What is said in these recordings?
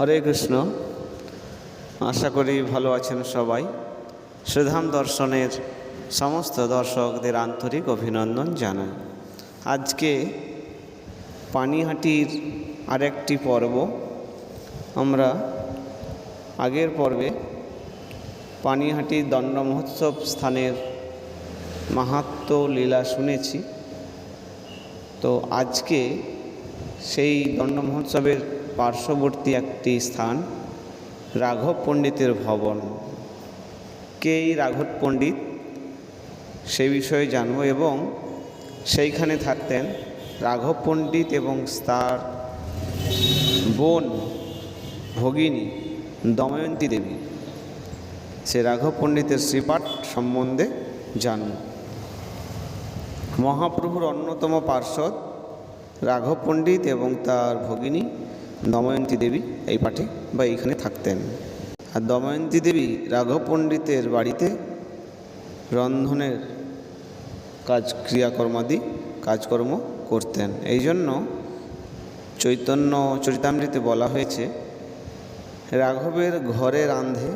হরে কৃষ্ণ। আশা করি ভালো আছেন সবাই। শ্রীধাম দর্শনের সমস্ত দর্শকদের আন্তরিক অভিনন্দন জানাই। আজকে পানিহাটির আরেকটি পর্ব। আমরা আগের পর্বে পানিহাটির দণ্ড মহোৎসব স্থানের মাহাত্ম লীলা শুনেছি। তো আজকে সেই দণ্ড মহোৎসবের পার্শ্ববর্তী একটি স্থান, রাঘব পণ্ডিতের ভবন। কে এই রাঘব পণ্ডিত? সে বিষয়ে জানব এবং সেইখানে থাকতেন রাঘব পণ্ডিত এবং তার বোন ভগিনী দময়ন্তী দেবী। সে রাঘব পণ্ডিতের শ্রীপাঠ সম্বন্ধে জানব মহাপ্রভুর অন্যতম পার্শ্বদ রাঘব পণ্ডিত এবং তার ভগিনী দময়ন্তী দেবী এই পাঠে বা এইখানে থাকতেন। আর দময়ন্তী দেবী রাঘব পণ্ডিতের বাড়িতে রন্ধনের কাজ ক্রিয়াকর্মাদি কাজকর্ম করতেন। এই জন্য চৈতন্য চরিতামৃতে বলা হয়েছে, রাঘবের ঘরে রান্ধে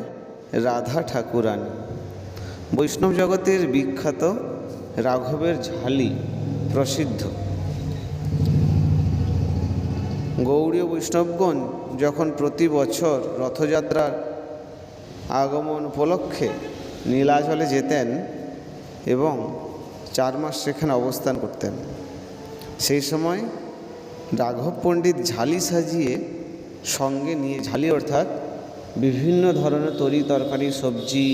রাধা ঠাকুরানী। বৈষ্ণব জগতের বিখ্যাত রাঘবের ঝালি প্রসিদ্ধ। গৌড়ীয় বৈষ্ণবগণ যখন প্রতি বছর রথযাত্রার আগমন উপলক্ষে নীলাচলে যেতেন এবং চার মাস সেখানে অবস্থান করতেন, সেই সময় রাঘব পণ্ডিত ঝালি সাজিয়ে সঙ্গে নিয়ে, ঝালি অর্থাৎ বিভিন্ন ধরনের তরি তরকারি, সবজি,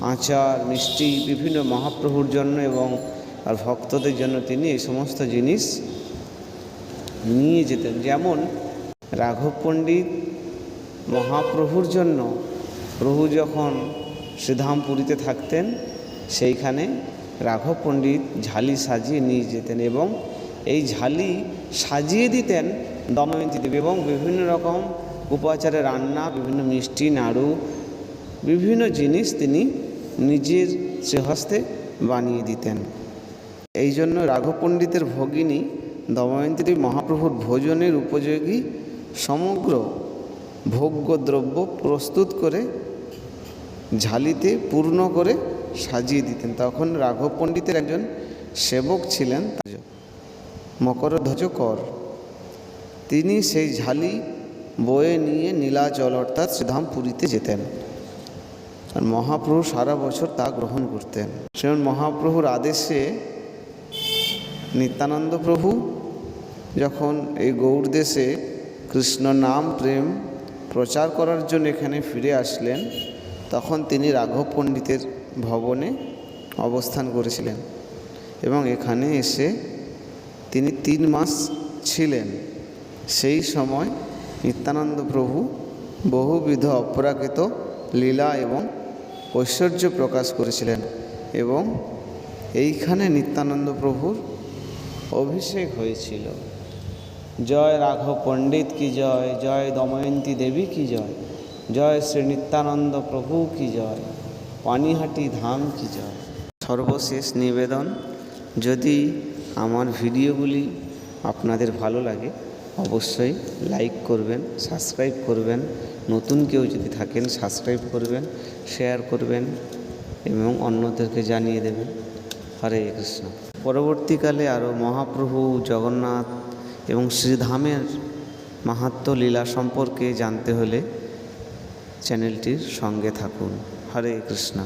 আচার, মিষ্টি, বিভিন্ন মহাপ্রভুর জন্য এবং আর ভক্তদের জন্য তিনি এই সমস্ত জিনিস নিয়ে যেতেন। যেমন রাঘব পণ্ডিত মহাপ্রভুর জন্য প্রভু যখন শ্রীধামপুরীতে থাকতেন, সেইখানে রাঘব পণ্ডিত ঝালি সাজিয়ে নিয়ে যেতেন এবং এই ঝালি সাজিয়ে দিতেন দময়ন্তী দেবী এবং বিভিন্ন রকম উপাচারে রান্না, বিভিন্ন মিষ্টি, নাড়ু, বিভিন্ন জিনিস তিনি নিজের শ্রীহস্তে বানিয়ে দিতেন। এই জন্য রাঘব পণ্ডিতের ভগিনী দময়ন্তী মহাপ্রভুর ভোজনের উপযোগী সমগ্র ভোগ্য দ্রব্য প্রস্তুত করে ঝালিতে পূর্ণ করে সাজিয়ে দিতেন। তখন রাঘব পণ্ডিতের একজন সেবক ছিলেন মকরধ্বজ কর। তিনি সেই ঝালি বয়ে নিয়ে নীলাচল অর্থাৎ শ্রীধাম পুরীতে যেতেন মহাপ্রভু সারা বছর তা গ্রহণ করতেন। সেমন মহাপ্রভুর আদেশে নিত্যানন্দ প্রভু, যখন এই গৌড় দেশে কৃষ্ণ নাম প্রেম প্রচার করার জন্য এখানে ফিরে আসলেন, তখন তিনি রাঘব পণ্ডিতের ভবনে অবস্থান করেছিলেন এবং এখানে এসে তিনি তিন মাস ছিলেন। সেই সময় নিত্যানন্দ প্রভু বহুবিধ অপরাকৃত লীলা এবং ঐশ্বর্য প্রকাশ করেছিলেন এবং এইখানে নিত্যানন্দ প্রভুর অভিষেক হয়েছিল। জয় রাঘব পণ্ডিত কি জয়? জয় দময়ন্তী দেবী কি জয়? জয় শ্রী নিত্যানন্দ প্রভু কি জয়? পানিহাটি ধাম কি জয়? সর্বশেষ নিবেদন, যদি আমার ভিডিওগুলি আপনাদের ভালো লাগে, অবশ্যই লাইক করবেন, সাবস্ক্রাইব করবেন, নতুন কেউ যদি থাকেন, সাবস্ক্রাইব করবেন, শেয়ার করবেন এবং অন্যদেরকে জানিয়ে দেবেন। হরে কৃষ্ণ। পরবর্তীকালে আরও মহাপ্রভু, জগন্নাথ এবং শ্রীধামের মাহাত্ম লীলা সম্পর্কে জানতে হলে চ্যানেলটির সঙ্গে থাকুন। হরে কৃষ্ণ।